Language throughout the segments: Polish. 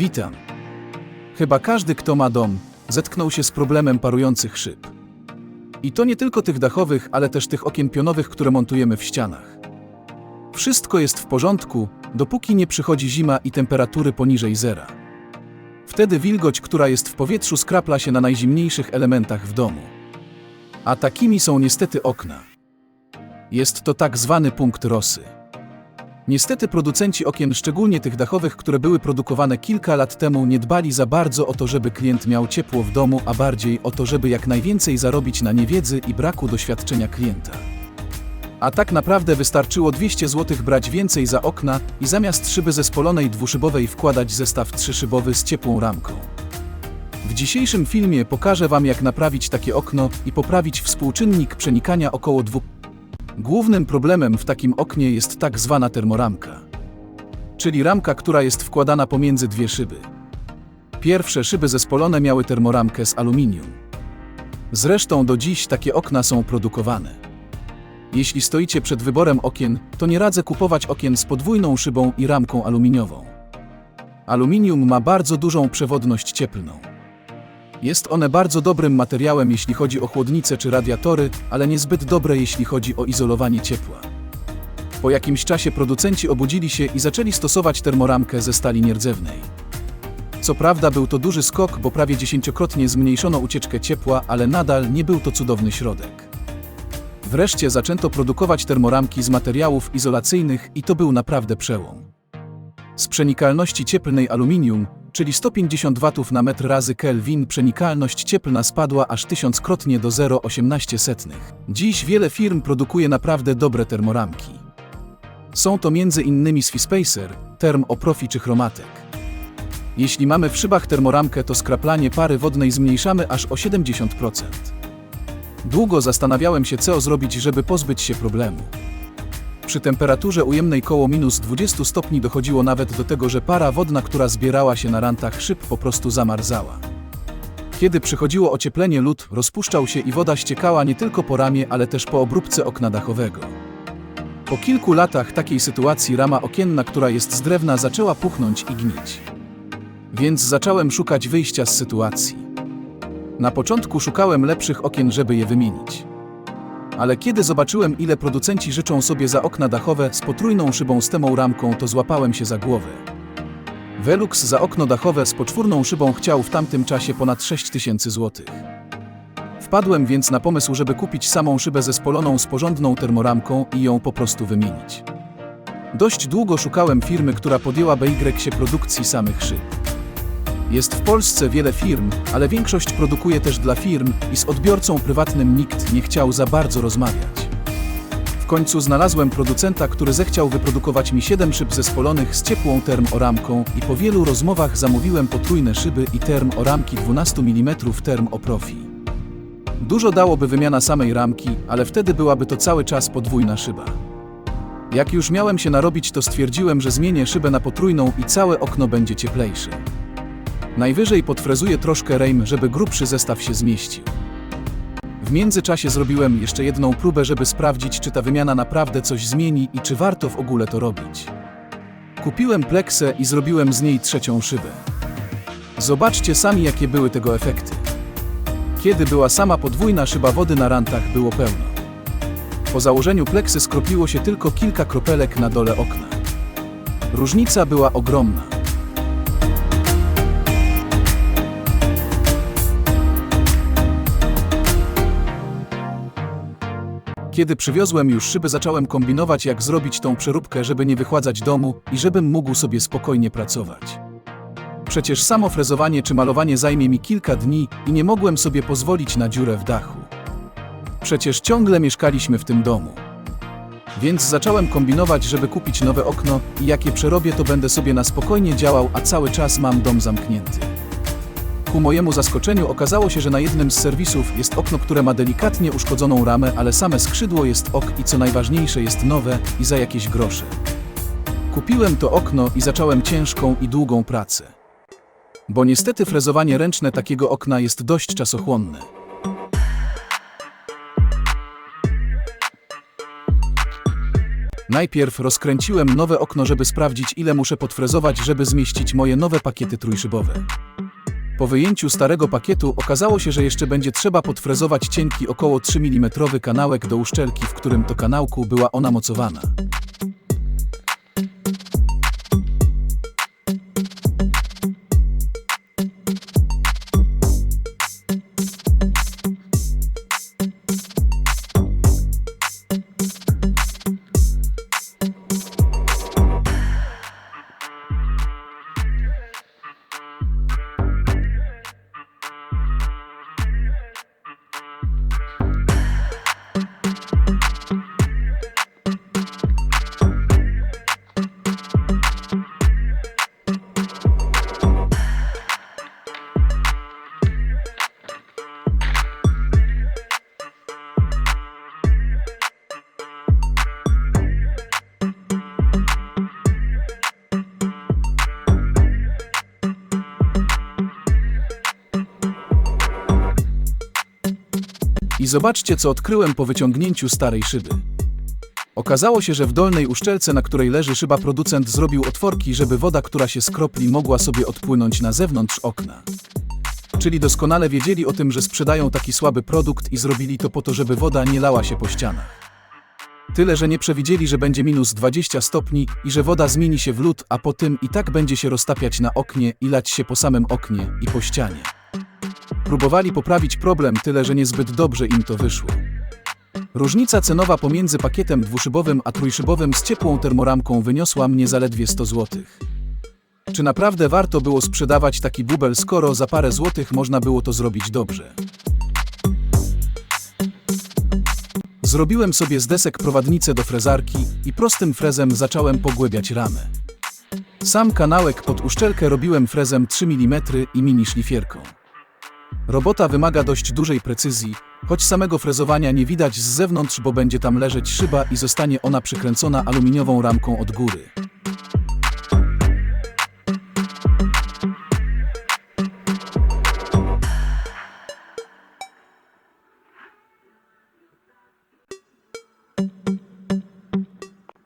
Witam. Chyba każdy, kto ma dom, zetknął się z problemem parujących szyb. I to nie tylko tych dachowych, ale też tych okien pionowych, które montujemy w ścianach. Wszystko jest w porządku, dopóki nie przychodzi zima i temperatury poniżej zera. Wtedy wilgoć, która jest w powietrzu, skrapla się na najzimniejszych elementach w domu. A takimi są niestety okna. Jest to tak zwany punkt rosy. Niestety producenci okien, szczególnie tych dachowych, które były produkowane kilka lat temu, nie dbali za bardzo o to, żeby klient miał ciepło w domu, a bardziej o to, żeby jak najwięcej zarobić na niewiedzy i braku doświadczenia klienta. A tak naprawdę wystarczyło 200 zł brać więcej za okna i zamiast szyby zespolonej dwuszybowej wkładać zestaw trzyszybowy z ciepłą ramką. W dzisiejszym filmie pokażę Wam jak naprawić takie okno i poprawić współczynnik przenikania około 2. Głównym problemem w takim oknie jest tak zwana termoramka, czyli ramka, która jest wkładana pomiędzy dwie szyby. Pierwsze szyby zespolone miały termoramkę z aluminium. Zresztą do dziś takie okna są produkowane. Jeśli stoicie przed wyborem okien, to nie radzę kupować okien z podwójną szybą i ramką aluminiową. Aluminium ma bardzo dużą przewodność cieplną. Jest one bardzo dobrym materiałem, jeśli chodzi o chłodnice czy radiatory, ale niezbyt dobre, jeśli chodzi o izolowanie ciepła. Po jakimś czasie producenci obudzili się i zaczęli stosować termoramkę ze stali nierdzewnej. Co prawda był to duży skok, bo prawie dziesięciokrotnie zmniejszono ucieczkę ciepła, ale nadal nie był to cudowny środek. Wreszcie zaczęto produkować termoramki z materiałów izolacyjnych i to był naprawdę przełom. Z przenikalności cieplnej aluminium, czyli 150 W na metr razy Kelvin, przenikalność cieplna spadła aż tysiąckrotnie do 0,18. Dziś wiele firm produkuje naprawdę dobre termoramki. Są to innymi Swispacer, Term Oprofi czy Chromatek. Jeśli mamy w szybach termoramkę, to skraplanie pary wodnej zmniejszamy aż o 70%. Długo zastanawiałem się, co zrobić, żeby pozbyć się problemu. Przy temperaturze ujemnej koło minus 20 stopni dochodziło nawet do tego, że para wodna, która zbierała się na rantach szyb, po prostu zamarzała. Kiedy przychodziło ocieplenie, lód rozpuszczał się i woda ściekała nie tylko po ramie, ale też po obróbce okna dachowego. Po kilku latach takiej sytuacji rama okienna, która jest z drewna, zaczęła puchnąć i gnić. Więc zacząłem szukać wyjścia z sytuacji. Na początku szukałem lepszych okien, żeby je wymienić. Ale kiedy zobaczyłem, ile producenci życzą sobie za okna dachowe z potrójną szybą z temą ramką, to złapałem się za głowę. Velux za okno dachowe z poczwórną szybą chciał w tamtym czasie ponad 6 tysięcy złotych. Wpadłem więc na pomysł, żeby kupić samą szybę zespoloną z porządną termoramką i ją po prostu wymienić. Dość długo szukałem firmy, która podjęłaby Y się produkcji samych szyb. Jest w Polsce wiele firm, ale większość produkuje też dla firm i z odbiorcą prywatnym nikt nie chciał za bardzo rozmawiać. W końcu znalazłem producenta, który zechciał wyprodukować mi 7 szyb zespolonych z ciepłą term oramką i po wielu rozmowach zamówiłem potrójne szyby i term oramki 12 mm term o profi. Dużo dałoby wymiana samej ramki, ale wtedy byłaby to cały czas podwójna szyba. Jak już miałem się narobić, to stwierdziłem, że zmienię szybę na potrójną i całe okno będzie cieplejsze. Najwyżej podfrezuję troszkę rejm, żeby grubszy zestaw się zmieścił. W międzyczasie zrobiłem jeszcze jedną próbę, żeby sprawdzić, czy ta wymiana naprawdę coś zmieni i czy warto w ogóle to robić. Kupiłem pleksę i zrobiłem z niej trzecią szybę. Zobaczcie sami, jakie były tego efekty. Kiedy była sama podwójna szyba wody na rantach, było pełno. Po założeniu pleksy skropiło się tylko kilka kropelek na dole okna. Różnica była ogromna. Kiedy przywiozłem już szyby, zacząłem kombinować, jak zrobić tą przeróbkę, żeby nie wychładzać domu i żebym mógł sobie spokojnie pracować. Przecież samo frezowanie czy malowanie zajmie mi kilka dni i nie mogłem sobie pozwolić na dziurę w dachu. Przecież ciągle mieszkaliśmy w tym domu. Więc zacząłem kombinować, żeby kupić nowe okno i jak je przerobię, to będę sobie na spokojnie działał, a cały czas mam dom zamknięty. Ku mojemu zaskoczeniu okazało się, że na jednym z serwisów jest okno, które ma delikatnie uszkodzoną ramę, ale same skrzydło jest ok i co najważniejsze jest nowe i za jakieś grosze. Kupiłem to okno i zacząłem ciężką i długą pracę. Bo niestety frezowanie ręczne takiego okna jest dość czasochłonne. Najpierw rozkręciłem nowe okno, żeby sprawdzić, ile muszę podfrezować, żeby zmieścić moje nowe pakiety trójszybowe. Po wyjęciu starego pakietu okazało się, że jeszcze będzie trzeba podfrezować cienki około 3 mm kanałek do uszczelki, w którym to kanałku była ona mocowana. I zobaczcie, co odkryłem po wyciągnięciu starej szyby. Okazało się, że w dolnej uszczelce, na której leży szyba, producent zrobił otworki, żeby woda, która się skropli, mogła sobie odpłynąć na zewnątrz okna. Czyli doskonale wiedzieli o tym, że sprzedają taki słaby produkt i zrobili to po to, żeby woda nie lała się po ścianach. Tyle, że nie przewidzieli, że będzie minus 20 stopni i że woda zmieni się w lód, a po tym i tak będzie się roztapiać na oknie i lać się po samym oknie i po ścianie. Próbowali poprawić problem, tyle że niezbyt dobrze im to wyszło. Różnica cenowa pomiędzy pakietem dwuszybowym a trójszybowym z ciepłą termoramką wyniosła mnie zaledwie 100 zł. Czy naprawdę warto było sprzedawać taki bubel, skoro za parę złotych można było to zrobić dobrze? Zrobiłem sobie z desek prowadnicę do frezarki i prostym frezem zacząłem pogłębiać ramę. Sam kanałek pod uszczelkę robiłem frezem 3 mm i mini szlifierką. Robota wymaga dość dużej precyzji, choć samego frezowania nie widać z zewnątrz, bo będzie tam leżeć szyba i zostanie ona przykręcona aluminiową ramką od góry.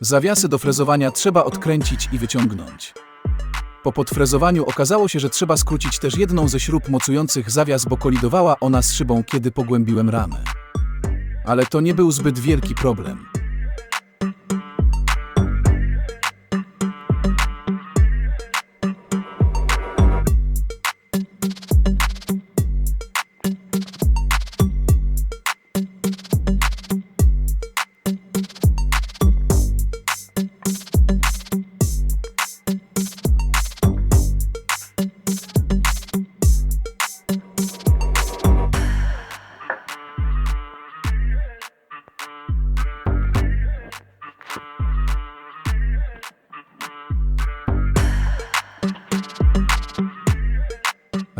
Zawiasy do frezowania trzeba odkręcić i wyciągnąć. Po podfrezowaniu okazało się, że trzeba skrócić też jedną ze śrub mocujących zawias, bo kolidowała ona z szybą, kiedy pogłębiłem ramę. Ale to nie był zbyt wielki problem.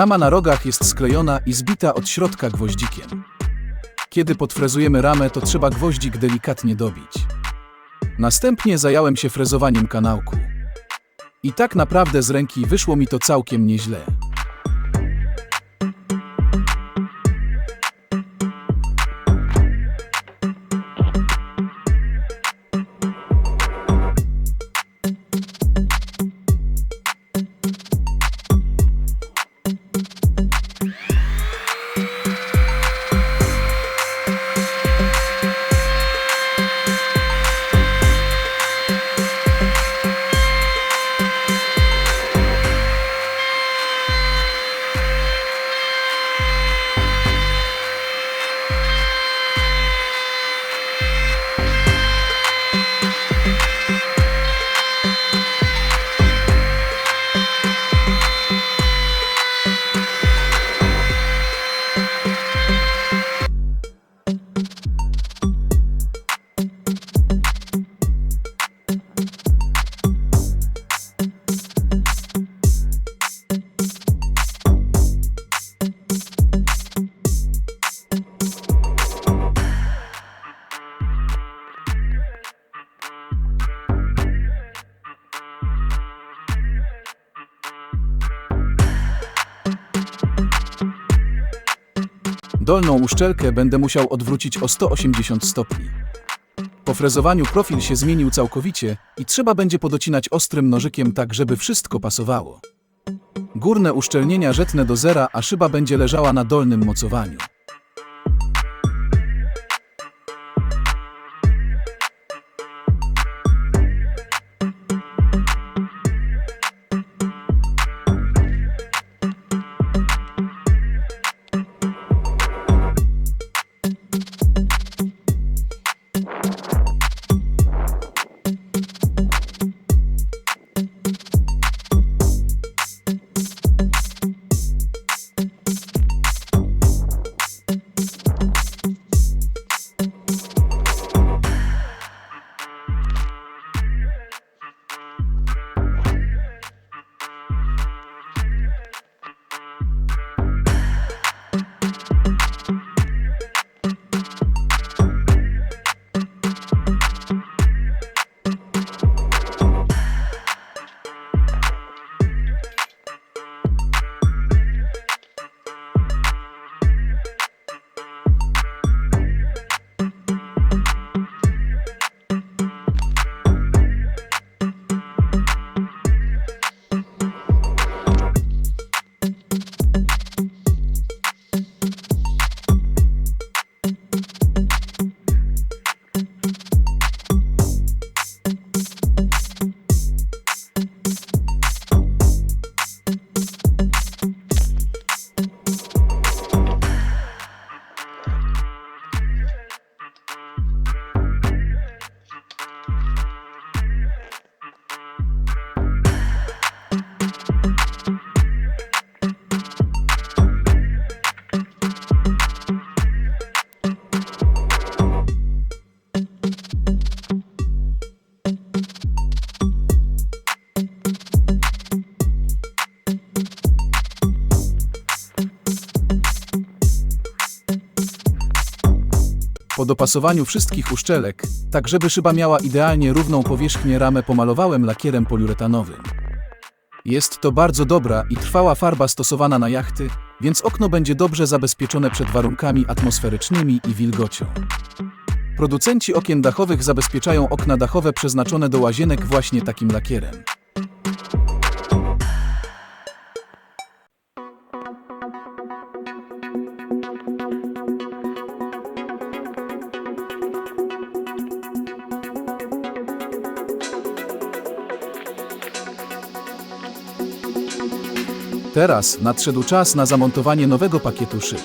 Rama na rogach jest sklejona i zbita od środka gwoździkiem. Kiedy podfrezujemy ramę, to trzeba gwoździk delikatnie dobić. Następnie zająłem się frezowaniem kanałku. I tak naprawdę z ręki wyszło mi to całkiem nieźle. Dolną uszczelkę będę musiał odwrócić o 180 stopni. Po frezowaniu profil się zmienił całkowicie i trzeba będzie podocinać ostrym nożykiem tak, żeby wszystko pasowało. Górne uszczelnienia żetnę do zera, a szyba będzie leżała na dolnym mocowaniu. Dopasowaniu wszystkich uszczelek, tak żeby szyba miała idealnie równą powierzchnię ramę pomalowałem lakierem poliuretanowym. Jest to bardzo dobra i trwała farba stosowana na jachty, więc okno będzie dobrze zabezpieczone przed warunkami atmosferycznymi i wilgocią. Producenci okien dachowych zabezpieczają okna dachowe przeznaczone do łazienek właśnie takim lakierem. Teraz nadszedł czas na zamontowanie nowego pakietu szyb.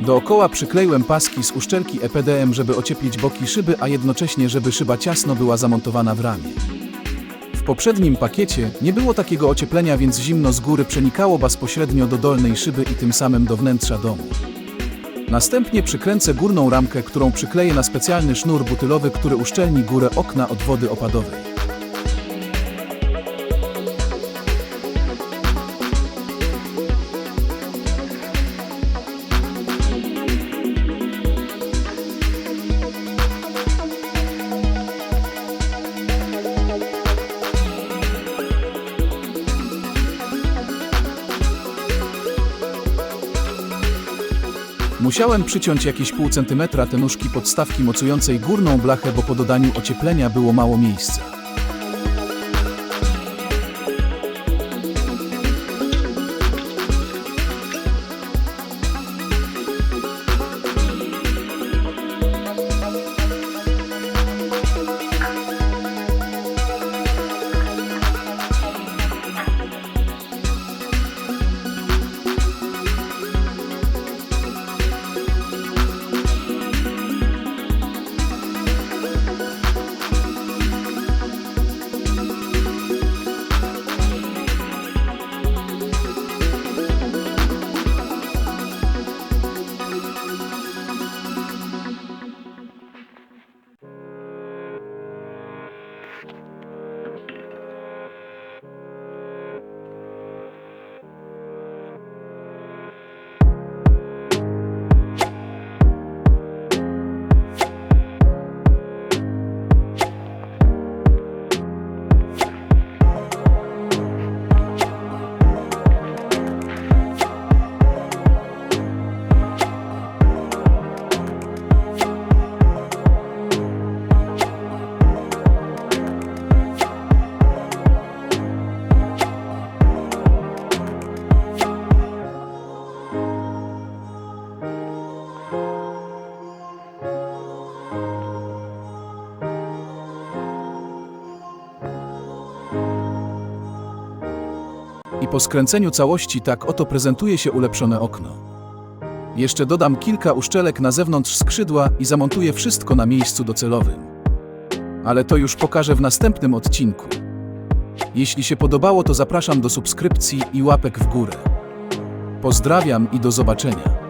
Dookoła przykleiłem paski z uszczelki EPDM, żeby ocieplić boki szyby, a jednocześnie, żeby szyba ciasno była zamontowana w ramie. W poprzednim pakiecie nie było takiego ocieplenia, więc zimno z góry przenikało bezpośrednio do dolnej szyby i tym samym do wnętrza domu. Następnie przykręcę górną ramkę, którą przykleję na specjalny sznur butylowy, który uszczelni górę okna od wody opadowej. Musiałem przyciąć jakieś pół centymetra te nóżki podstawki mocującej górną blachę, bo po dodaniu ocieplenia było mało miejsca. Po skręceniu całości tak oto prezentuje się ulepszone okno. Jeszcze dodam kilka uszczelek na zewnątrz skrzydła i zamontuję wszystko na miejscu docelowym. Ale to już pokażę w następnym odcinku. Jeśli się podobało, to zapraszam do subskrypcji i łapek w górę. Pozdrawiam i do zobaczenia.